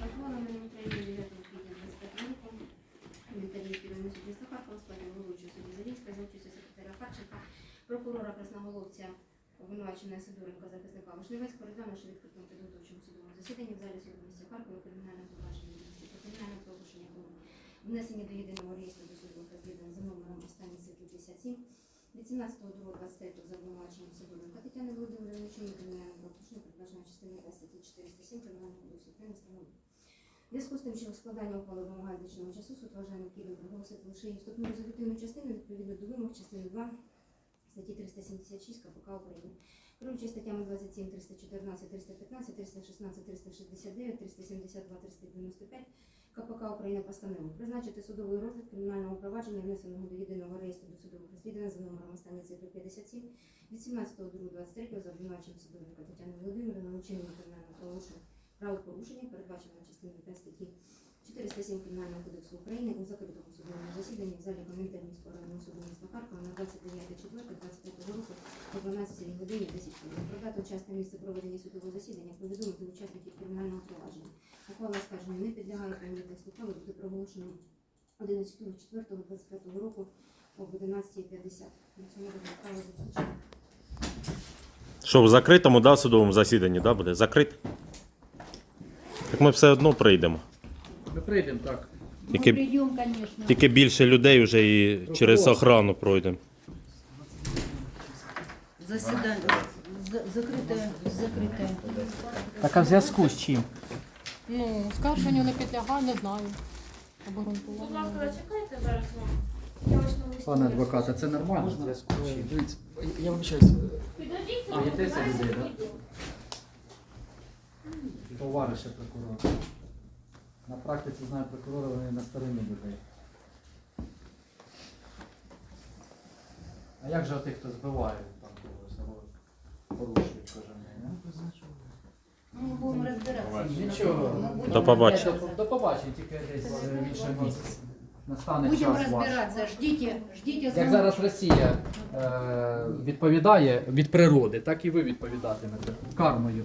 Забороненим Україні 9 квітня 25 року Віталій Кіровний судді Стахаркова, складено головуючого судді Залінська, завчуся секретаря Харченка, прокурора Красноголовця, обвинувачена Сидоренко, захисника Вишневецького, розглянувши відкритому підготовчому судовому засіданні в залі суду місця Харкова кримінальне провадження кримінальне порушення було внесені до єдиного реєстру досудових розслідувань за номером останній 57 від 17.02.23 за обвинуваченням Сидоренка Тетяни Володимирівни, чому кримінальне порушення передбачено частиною статті 407 кримінального кодексу України. Зв'язку з тим, що складання ухвали вимагає значного часу, суд вважає необхідним проголосити лише її вступну резолютивну частину відповідно до вимог частини 2 статті 376 КПК України. Керуючи статтями 27, 314, 315, 316, 369, 372, 395 КПК України постанову призначити судовий розгляд кримінального провадження, внесеного до єдиного реєстру досудових розслідувань за номером останньої цифри 57 від 17.02.23 за обвинуваченням Сидоренка Тетяни Володимирівни вчинення кримінального правопорушення правопорушення, передбаченого частиною 5 статті 407 Кримінального кодексу України у закритому судовому засіданні в залі комітету міського районного суду міста Харкова на 29.04.25 року о 12 годині 10 хвилин. Про дату час місце проведення судового засідання повідомити учасників кримінального провадження. Ухвала скарження не підлягає прийняття текст ухвали бути проголошено 11.04.25 року об 11.50. На цьому ухвала заключена. Що в закритому да, судовому засіданні да, буде? Закрит? Так ми все одно прийдемо. Ми прийдемо так. Тільки, конечно. тільки більше людей вже і через охрану пройдемо. Заседание. За- Закрите, закрите. Так а в зв'язку з чим? Ну, скарженню не підлягає, не знаю. Будь ласка, зачекайте зараз вам. Я ось на листі. Пане адвокате, це нормально в зв'язку? Дивіться, я вибачаюсь. Підождіть, А, є десять людей, да? Товариша прокурора. На практиці знаю прокурора, вони на стороні людей. А як же тих, хто збиває там когось або порушують кожен день? Ну, мы будем разбираться. а? Нічого. Мы будем До побачення. До, до побачення, тільки десь в іншому місці. Настане Будем час ваш. разбираться. Ждите, ждите. Як зараз Росія е, відповідає від природи, так і ви відповідатимете кармою.